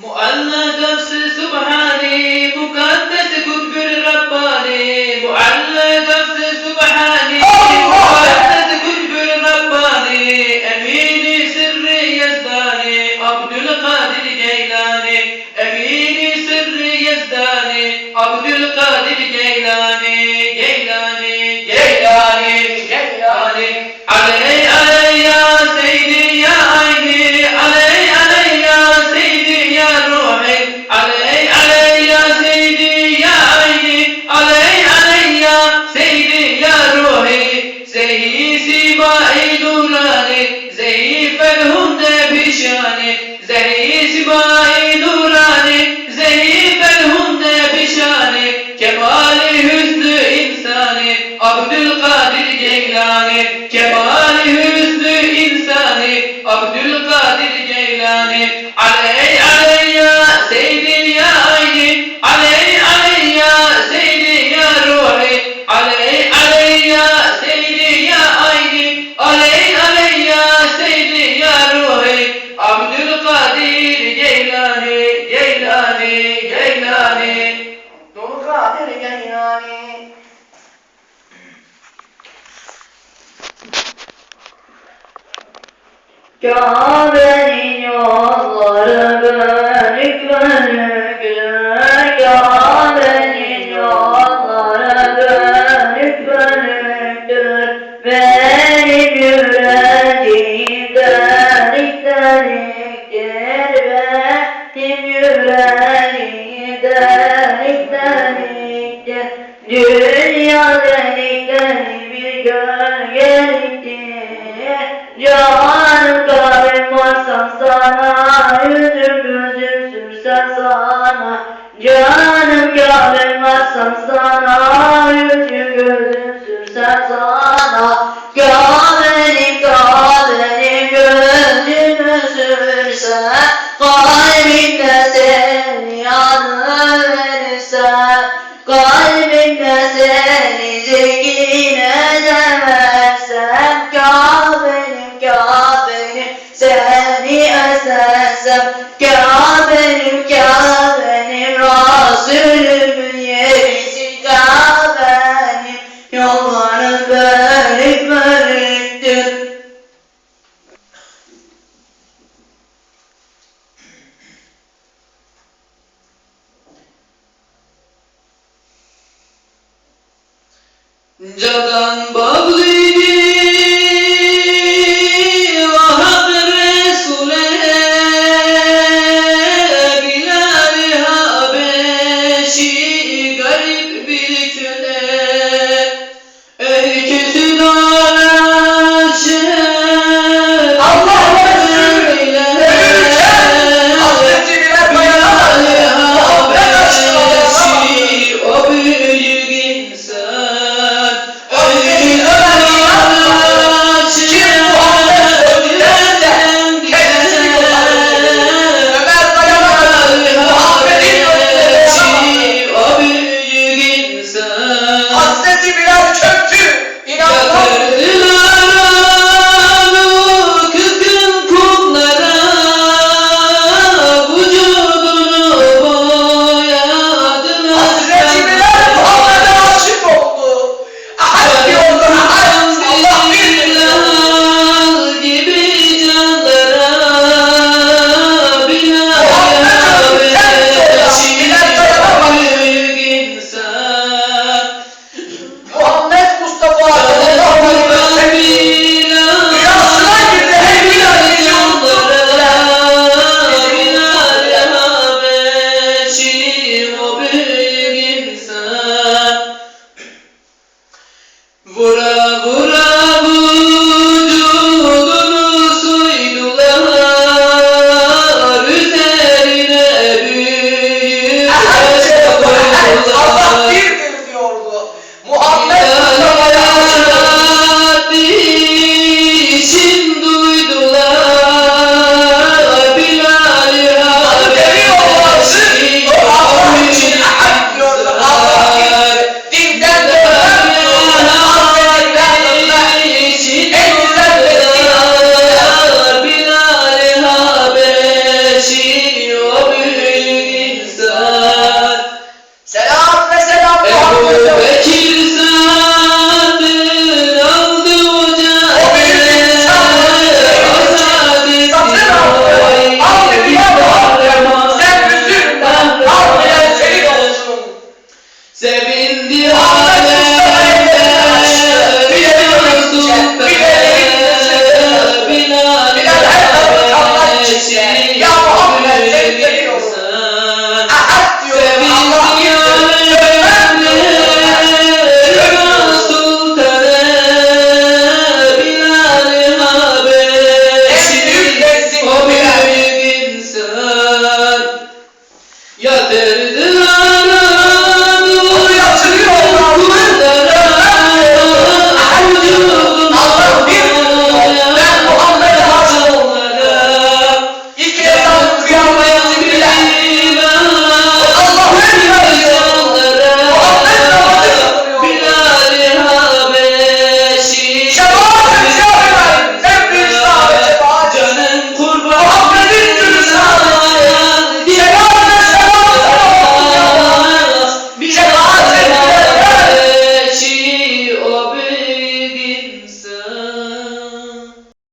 مؤنث سبحانی مقدس زي سباعي نوراني زي فالهند بشاني كمال حسن إنساني عبد القادر جيلاني كمال حسن إنساني عبد القادر جيلاني علي علي يا سيدي يا عيني علي علي يا سيدي يا روحي علي علي يا سيدي يا عيني علي علي Kabe'nin yolları bölük bölüktür Kabe'nin yolları bölük bölüktür Benim yüreğim delik deliktir Benim yüreğim delik deliktir Dünya sürse sana Canım kalbim varsa sana Yüzüm gözüm sürse sana. Kabe'nin kabe'nin gözümü sürse Cadan bağlı go